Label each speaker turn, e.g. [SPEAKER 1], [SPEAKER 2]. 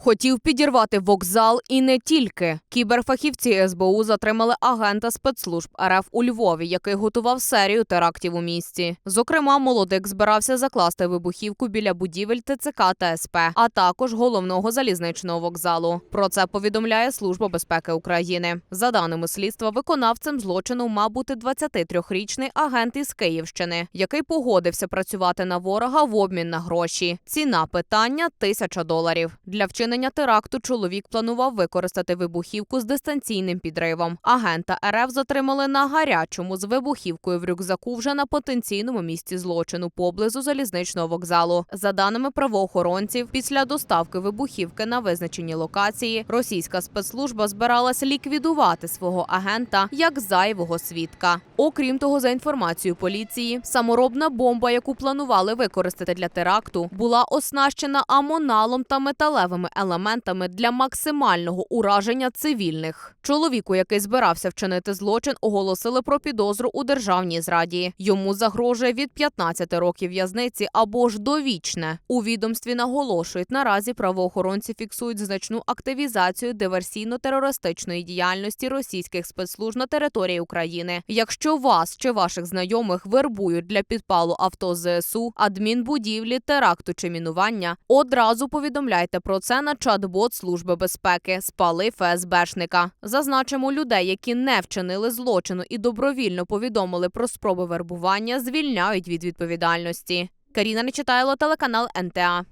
[SPEAKER 1] Хотів підірвати вокзал і не тільки. Кіберфахівці СБУ затримали агента спецслужб РФ у Львові, який готував серію терактів у місті. Зокрема, молодик збирався закласти вибухівку біля будівель ТЦК та СП, а також головного залізничного вокзалу. Про це повідомляє Служба безпеки України. За даними слідства, виконавцем злочину мав бути 23-річний агент із Київщини, який погодився працювати на ворога в обмін на гроші. Ціна питання тисяча доларів. Для вчинення теракту чоловік планував використати вибухівку з дистанційним підривом. Агента РФ затримали на гарячому з вибухівкою в рюкзаку вже на потенційному місці злочину поблизу залізничного вокзалу. За даними правоохоронців, після доставки вибухівки на визначені локації, російська спецслужба збиралася ліквідувати свого агента як зайвого свідка. Окрім того, за інформацією поліції, саморобна бомба, яку планували використати для теракту, була оснащена амоналом та металевими елементами для максимального ураження цивільних. Чоловіку, який збирався вчинити злочин, оголосили про підозру у державній зраді. Йому загрожує від 15 років в'язниці або ж довічне. У відомстві наголошують, наразі правоохоронці фіксують значну активізацію диверсійно-терористичної діяльності російських спецслужб на території України. Якщо вас чи ваших знайомих вербують для підпалу авто ЗСУ, адмінбудівлі, теракту чи мінування, одразу повідомляйте про це на чат-бот Служби безпеки Спали ФСБшника. Зазначимо людей, які не вчинили злочину і добровільно повідомили про спроби вербування, звільняють від відповідальності. Каріна Нечитайло, телеканал НТА.